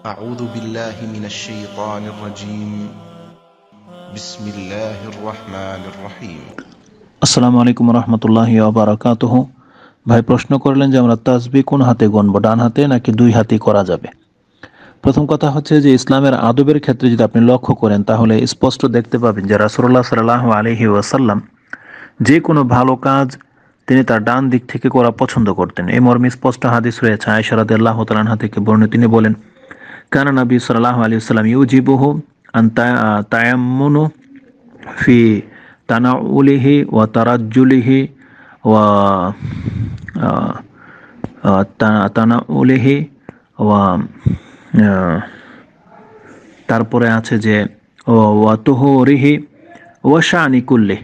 أعوذ بالله من الشيطان الرجيم بسم الله الرحمن الرحيم আসসালামু আলাইকুম রহমতুল্লাহি বারাকাতুহ ভাই প্রশ্ন করলেন যে আমরা তাসবি কোন হাতে গণবো ডান হাতে নাকি দুই হাতে করা যাবে প্রথম কথা হচ্ছে যে ইসলামের আদবের ক্ষেত্রে যদি আপনি লক্ষ্য করেন তাহলে স্পষ্ট দেখতে পাবেন যে রাসুল্লাহ সাল্লাহ আলহি ওয়াসাল্লাম যে কোনো ভালো কাজ তিনি তার ডান দিক থেকে করা পছন্দ করতেন এই মর্মে স্পষ্ট হাদিস রয়েছে আয়সারাদ আল্লাহ তালানহা থেকে বর্ণ তিনি বলেন কানা নবী সাল্লাহ আলী সাল্লাম ইউজিবুহু তায়াম্মুনু ফি তানাউলিহি ওয়া তারাজ্জুলিহি ওয়া তানাউলিহি আহ, তারপরে আছে যে ওয়া তুহরিহি ওয়া শানি কুল্লি।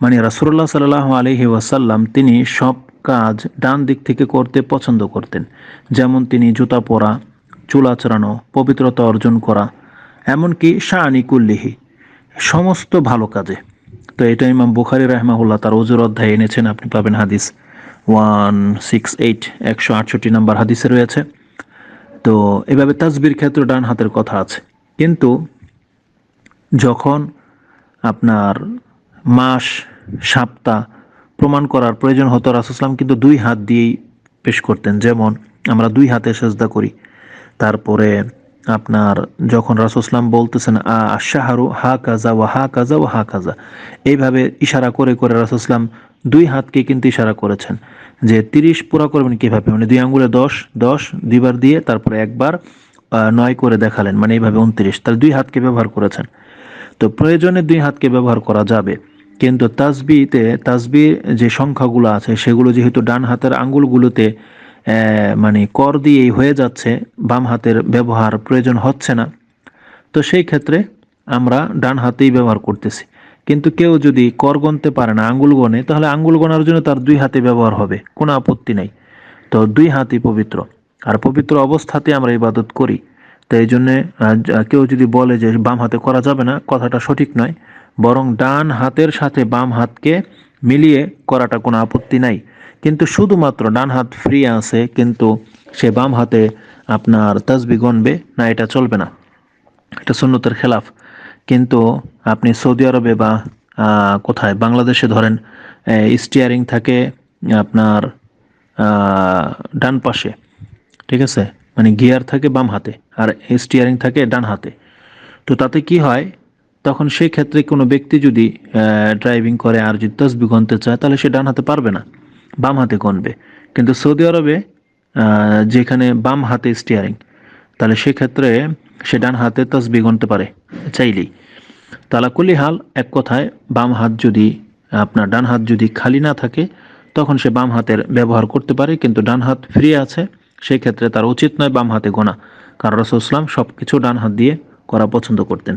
মানে রাসূলুল্লাহ সাল্লাল্লাহু আলাইহি ওয়াসাল্লাম তিনি সব কাজ ডান দিক থেকে করতে পছন্দ করতেন। যেমন তিনি জুতা পরা চুল আচড়ানো পবিত্রতা অর্জন করা, এমনকি শানি কুল্লিহি, সমস্ত ভালো কাজে। তো এটা ইমাম বুখারি রাহমাহুল্লাহ তার অজুর অধ্যায়ে এনেছেন, আপনি পাবেন হাদিস ওয়ান সিক্স এইট একশো আটষট্টি নাম্বার হাদিসে রয়েছে। তো এভাবে তাজবির ক্ষেত্রে ডান হাতের কথা আছে। কিন্তু যখন আপনার মাস, সপ্তাহ প্রমাণ করার প্রয়োজন হতো রাসুসলাম কিন্তু দুই হাত দিয়েই পেশ করতেন। যেমন আমরা দুই হাতে সেজদা করি তারপরে আপনার যখন রাসুসলাম বলতেছেন আ শাহরু হা কাজা ও হা কাজা ও হা কাজা এইভাবে ইশারা করে করে রাসুসলাম দুই হাতকে কিন্তু ইশারা করেছেন যে তিরিশ পুরা করবেন কীভাবে? মানে দুই আঙ্গুলে দশ দশ, দুইবার দিয়ে তারপরে একবার নয় করে দেখালেন মানে এইভাবে উনত্রিশ। তার দুই হাতকে ব্যবহার করেছেন। তো প্রয়োজনে দুই হাতকে ব্যবহার করা যাবে। কিন্তু তাজবিতে তাসবি যে সংখ্যাগুলো আছে, সেগুলো যেহেতু ডান হাতের আঙ্গুলগুলোতে মানে কর দিয়েই হয়ে যাচ্ছে, বাম হাতের ব্যবহার প্রয়োজন হচ্ছে না। তো সেই ক্ষেত্রে আমরা ডান হাতেই ব্যবহার করতেছি। কিন্তু কেউ যদি কর গণতে পারে না, আঙ্গুল গণে, তাহলে আঙ্গুল গণার জন্য তার দুই হাতে ব্যবহার হবে, কোনো আপত্তি নাই। তো দুই হাতই পবিত্র। আর পবিত্র অবস্থাতে আমরা ইবাদত করি। তো এই জন্যে কেউ যদি বলে যে বাম হাতে করা যাবে না, কথাটা সঠিক নয়। বরং ডান হাতের সাথে বাম হাতকে মিলিয়ে করাটা কোনো আপত্তি নাই। কিন্তু শুধুমাত্র ডান হাত ফ্রি আছে, কিন্তু সে বাম হাতে আপনার তাজবি গণবে, না, এটা চলবে না। এটা সুন্নতের খেলাফ। কিন্তু আপনি সৌদি আরবে বা কোথায়, বাংলাদেশে ধরেন স্টিয়ারিং থাকে আপনার ডান পাশে, ঠিক আছে? মানে গিয়ার থাকে বাম হাতে, আর স্টিয়ারিং থাকে ডান হাতে। তো তাতে কি হয় তখন সেই ক্ষেত্রে কোনো ব্যক্তি যদি ড্রাইভিং করে আর যদি তসবি গণতে চায়, তাহলে সে ডান হাতে পারবে না, বাম হাতে গণবে কিন্তু সৌদি আরবে যেখানে বাম হাতে স্টিয়ারিং তাহলে সেক্ষেত্রে সে ডান হাতে তসবি গণতে পারে চাইলেই। তালাকুলি হাল, এক কথায় বাম হাত যদি, আপনার ডান হাত যদি খালি না থাকে, তখন সে বাম হাতের ব্যবহার করতে পারে, কিন্তু ডান হাত ফ্রি আছে, সেই ক্ষেত্রে তার উচিত নয় বাম হাতে গোনা। কারণ রসুল ইসলাম সব কিছু ডান হাত দিয়ে করা পছন্দ করতেন।